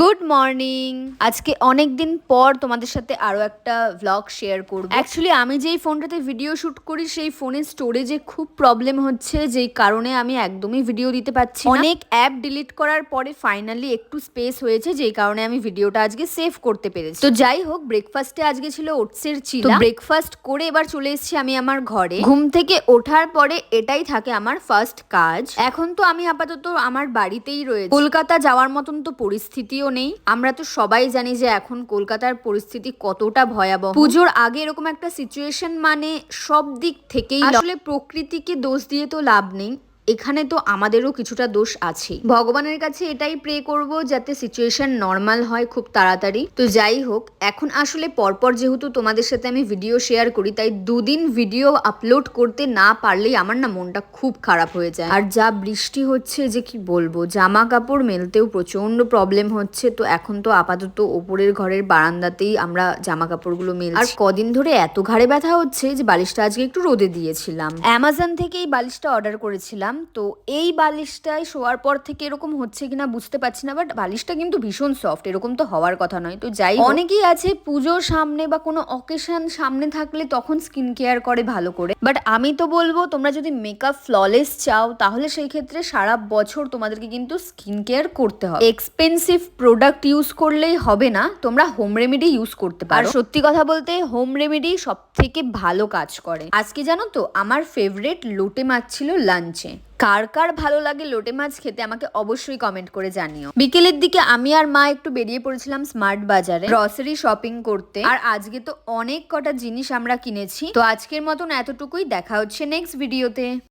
Good morning আজকে অনেক দিন পর তোমাদের সাথে আরও একটা ভ্লগ শেয়ার করব। অ্যাকচুয়ালি আমি যেই ফোনটাতে ভিডিও শুট করি, সেই ফোনের স্টোরেজে খুব প্রবলেম হচ্ছে, যেই কারণে আমি একদমই ভিডিও দিতে পারছি অনেক অ্যাপ ডিলিট করার পরে ফাইনালি একটু স্পেস হয়েছে, যেই কারণে আমি ভিডিওটা আজকে সেভ করতে পেরেছি। তো যাই হোক ব্রেকফাস্টে আজকে ছিল ওটসের চিলা ব্রেকফাস্ট করে এবার চলে এসেছি আমি আমার ঘরে। ঘুম থেকে ওঠার পরে এটাই থাকে আমার ফার্স্ট কাজ। এখন তো আমি আপাতত আমার বাড়িতেই রয়েছে। কলকাতা যাওয়ার মতন তো পরিস্থিতিও নেই। আমরা তো সবাই জানি যে এখন কলকাতার পরিস্থিতি কতটা ভয়াবহ। পুজোর আগে এরকম একটা সিচুয়েশন মানে সব দিক থেকেই আসলে প্রকৃতিকে দোষ দিয়ে তো লাভ নেই। এখানে তো আমাদেরও কিছুটা দোষ আছে ভগবানের কাছে এটাই প্রে করব যাতে সিচুয়েশন নর্মাল হয় খুব তাড়াতাড়ি। তো যাই হোক, এখন আসলে পরপর যেহেতু তোমাদের সাথে আমি ভিডিও শেয়ার করি, তাই দুদিন ভিডিও আপলোড করতে না পারলেই আমার না মনটা খুব খারাপ হয়ে যায়। আর যা বৃষ্টি হচ্ছে যে কি বলব জামা কাপড় মেলতেও প্রচণ্ড প্রবলেম হচ্ছে। তো এখন তো আপাতত ওপরের ঘরের বারান্দাতেই আমরা জামা কাপড়গুলো মেল আর কদিন ধরে এত ঘাড়ে ব্যথা হচ্ছে যে বালিশটা আজকে একটু রোদে দিয়েছিলাম। অ্যামাজন থেকে এই বালিশটা অর্ডার করেছিলাম। তো এই বালিশটায় শোয়ার পর থেকে এরকম হচ্ছে কিনা বুঝতে পারছি না বাট বালিশটা কিন্তু ভীষণ সফট এরকম তো হওয়ার কথা নয়। তো যাই অনেকেই আছে পুজোর সামনে বা কোনো অকেশন সামনে থাকলে তখন স্কিন কেয়ার করে ভালো করে। বাট আমি তো বলব তোমরা যদি মেকআপ ফ্ললেস চাও তাহলে সেই ক্ষেত্রে সারা বছর তোমাদেরকে কিন্তু স্কিন কেয়ার করতে হবে। এক্সপেন্সিভ প্রোডাক্ট ইউজ করলেই হবে না তোমরা হোম রেমেডি ইউজ করতে পারো। সত্যি কথা বলতে হোম রেমেডি সব থেকে ভালো কাজ করে। আজকে জানো তো আমার ফেভারিট লোটে মাছ ছিল লাঞ্চে। কার কার ভালো লাগে লোটে মাছ খেতে আমাকে অবশ্যই কমেন্ট করে জানিও। বিকেলের দিকে আমি আর মা একটু বেরিয়ে পড়েছিলাম স্মার্ট বাজারে গ্রসারি শপিং করতে। আর আজকে তো অনেক কটা জিনিস আমরা কিনেছি। তো আজকের মতন এতটুকুই, দেখা হচ্ছে নেক্সট ভিডিওতে